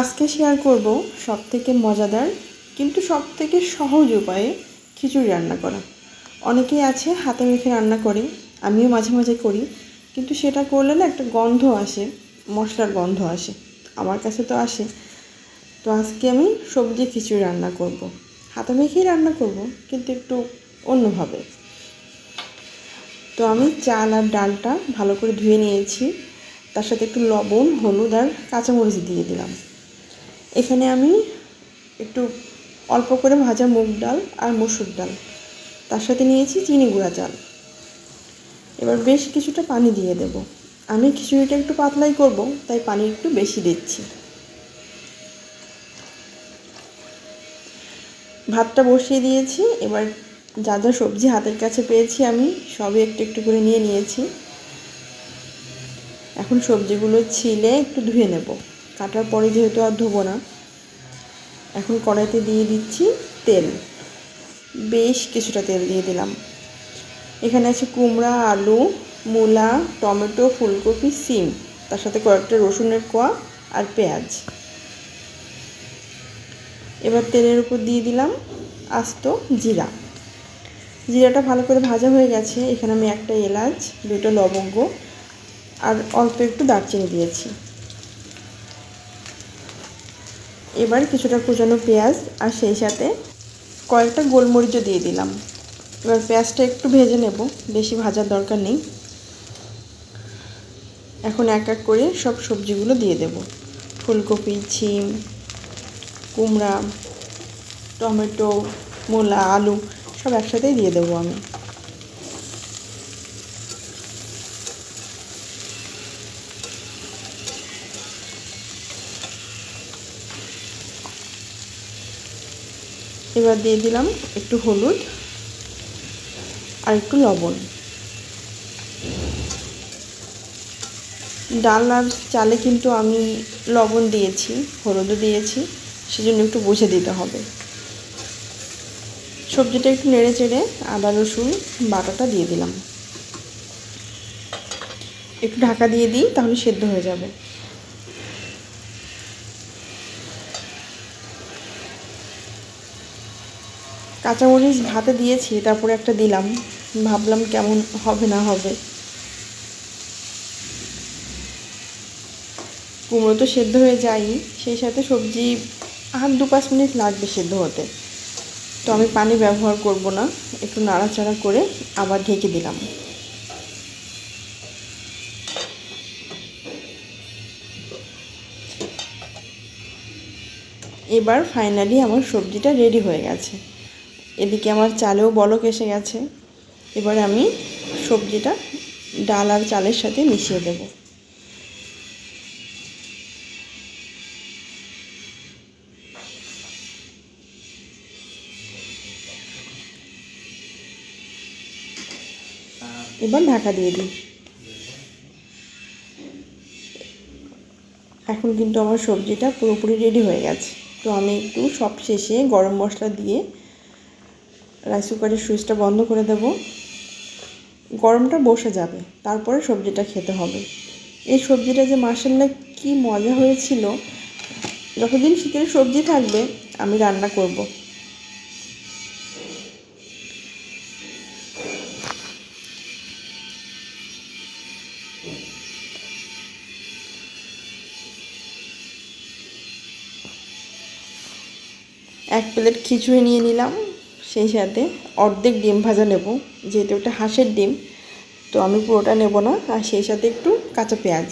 আজকে শেয়ার করব সব থেকে মজাদার কিন্তু সব থেকে সহজ উপায়ে খিচুড়ি রান্না করা। অনেকেই আছে হাতে মেখে রান্না করে, আমিও মাঝে মাঝে করি, কিন্তু সেটা করলে না একটা গন্ধ আসে, মশলার গন্ধ আসে, আমার কাছে তো আসে। তো আজকে আমি সবজি খিচুড়ি রান্না করব। হাতে মেখেই রান্না করব, কিন্তু একটু অন্যভাবে। তো আমি চাল আর ডালটা ভালো করে ধুয়ে নিয়েছি, তার সাথে একটু লবণ, হলুদ আর কাঁচামরিচ দিয়ে দিলাম। এখানে আমি একটু অল্প করে ভাজা মুগ ডাল আর মসুর ডাল। তার সাথে নিয়েছি চিনি গুঁড়া চাল। এবার বেশ কিছুটা পানি দিয়ে দেব। আমি খিচুড়িটা একটু পাতলাই করব, তাই পানি একটু বেশি দিচ্ছি। ভাতটা বসিয়ে দিয়েছি। এবার যা যা সবজি হাতের কাছে পেয়েছি আমি, সবই একটু একটু করে নিয়ে নিয়েছি। এখন সবজিগুলো ছিলে একটু ধুয়ে নেব। কাটার পরে যেহেতু আর ধোবো না এখন কড়াইতে দিয়ে দিচ্ছি তেল। বেশ কিছুটা তেল দিয়ে দিলাম। এখানে আছে কুমড়া, আলু, মূলা, টমেটো, ফুলকপি, সিম। তার সাথে কয়েকটা রসুনের কোয়া আর পেঁয়াজ। এবার তেলের উপর দিয়ে দিলাম আস্ত জিরা। জিরাটা ভালো করে ভাজা হয়ে গেছে। এখানে আমি একটা এলাচ, দুটো লবঙ্গ আর অল্প একটু দারচিনি দিয়েছি। এবার কিছুটা কুচানো পেঁয়াজ আর সেই সাথে কয়েকটা গোলমরিচও দিয়ে দিলাম। এবার পেঁয়াজটা একটু ভেজে নেব, বেশি ভাজার দরকার নেই। এখন এক এক করে সব সবজিগুলো দিয়ে দেব। ফুলকপি, ছিম, কুমড়া, টমেটো, মূলা, আলু সব একসাথেই দিয়ে দেবো আমি। এবার দিয়ে দিলাম একটু হলুদ আর একটু লবণ। ডাল আর চালে কিন্তু আমি লবণ দিয়েছি, হলুদও দিয়েছি, সেজন্য একটু বুঝে দিতে হবে। সবজিটা একটু নেড়ে চেড়ে আদা, রসুন, বাটাটা দিয়ে দিলাম। একটু ঢাকা দিয়ে দিই, তাহলে সেদ্ধ হয়ে যাবে। কাঁচামরিচ ভাতে দিয়েছি, তারপরে একটা দিলাম। ভাবলাম কেমন হবে না হবে। কুমড়ো তো সেদ্ধ হয়ে যায়ই, সেই সাথে সবজি আর দু পাঁচ মিনিট লাগবে সেদ্ধ হতে। তো আমি পানি ব্যবহার করব না, একটু নাড়াচাড়া করে আবার ঢেকে দিলাম। এবার ফাইনালি আমার সবজিটা রেডি হয়ে গেছে। এদিকে আমার চালেও বলক এসে গেছে। এবার আমি সবজিটা ডাল আর চালের সাথে মিশিয়ে দেব। এবার ঢাকা দিয়ে দিই। এখন কিন্তু আমার সবজিটা পুরোপুরি রেডি হয়ে গেছে। তো আমি একটু সব শেষে গরম মশলা দিয়ে রাইস কুকারের সুইচটা বন্ধ করে দেব। গরমটা বসে যাবে, তারপরে সবজিটা খেতে হবে। এই সবজিটা যে মাসাল্লা কি মজা হয়েছিল। যতদিন শীতের সবজি থাকবে, আমি রান্না করব। এক প্লেট খিচুড়ি নিয়ে নিলাম। সেই সাথে অর্ধেক ডিম ভাজা নেব, যেহেতু ওটা হাঁসের ডিম, তো আমি পুরোটা নেব না, আর সেই সাথে একটু কাঁচা পেঁয়াজ।